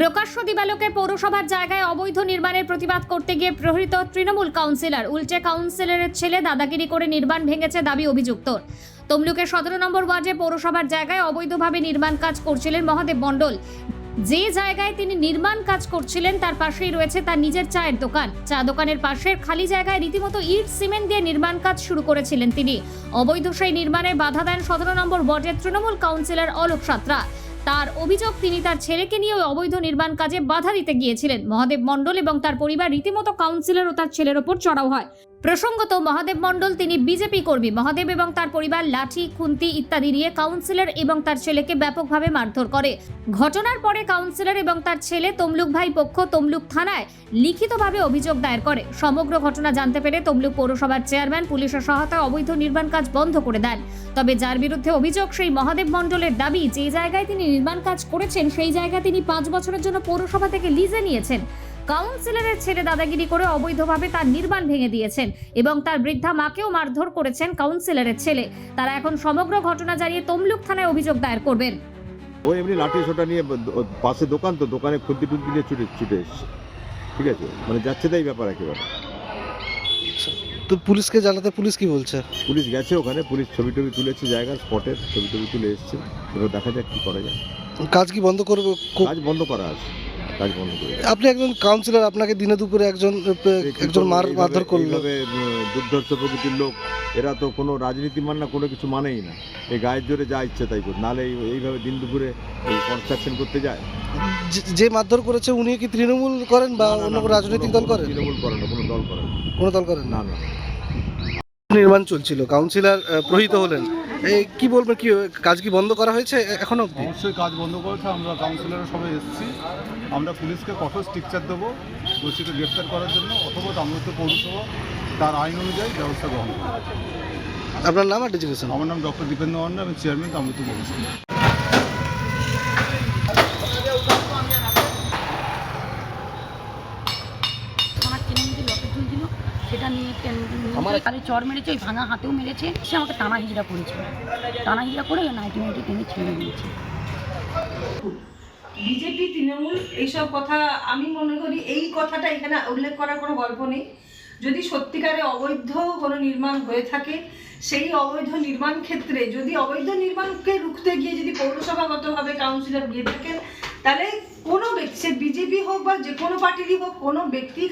প্রকাশ্য দিবালোকে পৌরসভার জায়গায় অবৈধ নির্মাণের প্রতিবাদ করতে গিয়ে প্রহৃত তৃণমূল কাউন্সিলর, উল্টে কাউন্সিলরের ছেলে দাদাগিরি করে নির্মাণ ভেঙেছে দাবি অভিযুক্ত। তমলুকের সতেরো নম্বর ওয়ার্ডে পৌরসভার জায়গায় অবৈধভাবে নির্মাণ কাজ করছিলেন মহাদেব মণ্ডল। যে জায়গায় তিনি নির্মাণ কাজ করছিলেন, তার পাশেই রয়েছে তার নিজের চায়ের দোকান। চা দোকানের পাশের খালি জায়গায় রীতিমতো ইট, সিমেন্ট দিয়ে নির্মাণ কাজ শুরু করেছিলেন তিনি। অবৈধ সেই নির্মাণে বাধা দেন সতেরো নম্বর ওয়ার্ডের তৃণমূল কাউন্সিলর অলোক সাত্রা। তার অভিযোগ, তিনি তার ছেলেকে নিয়ে অবৈধ নির্মাণ কাজে বাধা দিতে গিয়েছিলেন। মহাদেব মণ্ডল এবং তার পরিবার রীতিমতো কাউন্সিলর ও তার ছেলের ওপর চড়াও হয়। প্রসঙ্গত, মহাদেব মণ্ডল, তিনি বিজেপি কর্মী। মহাদেব এবং তার পরিবার, লাঠি, খুন্তি ইত্যাদি নিয়ে কাউন্সিলর এবং তার ছেলেকে ব্যাপকভাবে মারধর করে। ঘটনার পরে কাউন্সিলর এবং তার ছেলে তমলুক ভাই পক্ষ তমলুক থানায় লিখিতভাবে অভিযোগ দায়ের করে। সমগ্র ঘটনা জানতে পেরে তমলুক পৌরসভার চেয়ারম্যান পুলিশের সহায়তায় অবৈধ নির্মাণ কাজ বন্ধ করে দেন। তবে যার বিরুদ্ধে অভিযোগ, সেই মহাদেব মণ্ডলের দাবি, যে জায়গায় তিনি নির্মাণ কাজ করেছেন, সেই জায়গা তিনি পাঁচ বছরের জন্য পৌরসভা থেকে লিজে নিয়েছেন। কাউন্সিলরের ছেলে দাদাগিরি করে অবৈধভাবে তার নির্মাণ ভেঙে দিয়েছেন এবং তার বৃদ্ধা মাকেও মারধর করেছেন কাউন্সিলরের ছেলে। তারা এখন সমগ্র ঘটনা জানিয়ে তমলুক থানায় অভিযোগ দায়ের করবেন। ও এমনি লাঠি সোটা নিয়ে পাশে দোকান তো দোকানে খুদ্দি টুদ্দি নিয়ে ছুটে ছুটে এসছে। ঠিক আছে? মানে যাচ্ছে তাই ব্যাপার একেবারে। তো পুলিশকে জানাতে পুলিশ কি বলছে? পুলিশ গেছে ওখানে পুলিশ ছবি টবি তুলেছে জায়গার স্পটের ছবি টবি তুলে এসছে। এবার দেখা যাক কী করা যায়। কাজ কি বন্ধ করবে? কাজ বন্ধ করা আছে। কাজ বন্ধ করে আপনি একজন কাউন্সিলর আপনাকে দিনে দুপুরে একজন একজন মার মারধর করল। এইভাবে উম, দুর্ধর্ষ প্রকৃতির লোক এরা তো কোনো রাজনীতি মান না কোনো কিছু মানেই না। এই গায়ের জোরে যা ইচ্ছে তাই করে নাহলে এই- এইভাবে দিন দুপুরে এই কনস্ট্রাকশন করতে যায়? যে- যে মারধর করেছে উনি কি তৃণমূল করেন বা না, না, অন্য না, কোনো রাজনৈতিক কোনো- দল করেন? তৃণমূল করে না কোনো দল করে না। কোনো দল করেন না? না না। নির্মাণ চলছিল। কাউন্সিলর আহ, প্রহিত হলেন। এই কি বলবেন কি কাজ কি বন্ধ করা হয়েছে এখনও অবশ্যই কাজ বন্ধ করেছে আমরা কাউন্সিলররা সবাই এসেছি। আমরা পুলিশকে কঠোর স্ট্রিকচার দেবো দোষীকে গ্রেফতার করার জন্য অথবা দামদত্ত পৌরসভা তার আইন অনুযায়ী ব্যবস্থা গ্রহণ করব। আপনার নাম আর ডিজিটেশন আমার নাম ডক্টর দীপেন্দ্র মন্ডল আমি চেয়ারম্যান দামদত্ত পৌরসভা। সেটা নিয়ে কালে চর মেরেছে ওই ভাঙা হাতেও মেরেছে। সে আমাকে টানা হিজড়া করেছিল। টানা হিজড়া করে নাইটি নাইটি টেনে ছেড়ে দিয়েছে বিজেপি তৃণমূল এইসব কথা আমি মনে করি এই কথাটা এখানে উল্লেখ করার কোনো গল্প নেই। যদি সত্যিকারে অবৈধ কোনো নির্মাণ হয়ে থাকে সেই অবৈধ নির্মাণ ক্ষেত্রে যদি অবৈধ নির্মাণকে রুখতে গিয়ে যদি পৌরসভাগতভাবে কাউন্সিলর গিয়ে থাকেন তাহলে কোনো ব্যক্তি, সে বিজেপি হোক বা যে কোনো পার্টিরই হোক, কোনো ব্যক্তি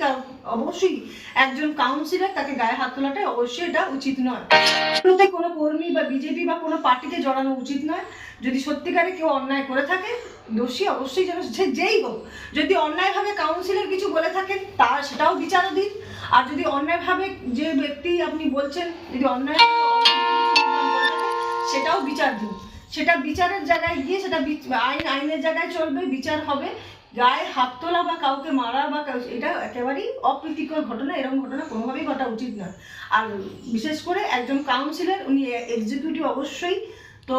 অবশ্যই একজন কাউন্সিলর তাকে গায়ে হাত তোলাটা অবশ্যই এটা উচিত নয়। প্রত্যেক কোনো কর্মী বা বিজেপি বা কোনো পার্টিকে জড়ানো উচিত নয়। যদি সত্যিকারে কেউ অন্যায় করে থাকে, দোষী অবশ্যই যেন সে যেই হোক, যদি অন্যায়ভাবে কাউন্সিলর কিছু বলে থাকেন তার সেটাও বিচারাধীন। আর যদি অন্যায়ভাবে যে ব্যক্তি আপনি বলছেন, যদি অন্যায়, সেটাও বিচারধীন। সেটা বিচারের জায়গায় গিয়ে সেটা আইন আইনের জায়গায় চলবে বিচার হবে। গায়ে হাত তোলা বা কাউকে মারা বা এটা একেবারেই অপ্রীতিকর ঘটনা এরকম ঘটনা কোনোভাবেই ঘটা উচিত নয় আর বিশেষ করে একজন কাউন্সিলর উনি এক্সিকিউটিভ অবশ্যই তো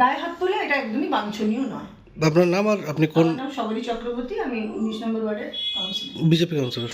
গায়ে হাত তোলে এটা একদমই বাঞ্ছনীয় নয়। আপনার নাম আর আপনি কোন নাম সবরী চক্রবর্তী আমি উনিশ নম্বর ওয়ার্ডের কাউন্সিলর বিজেপি কাউন্সিলর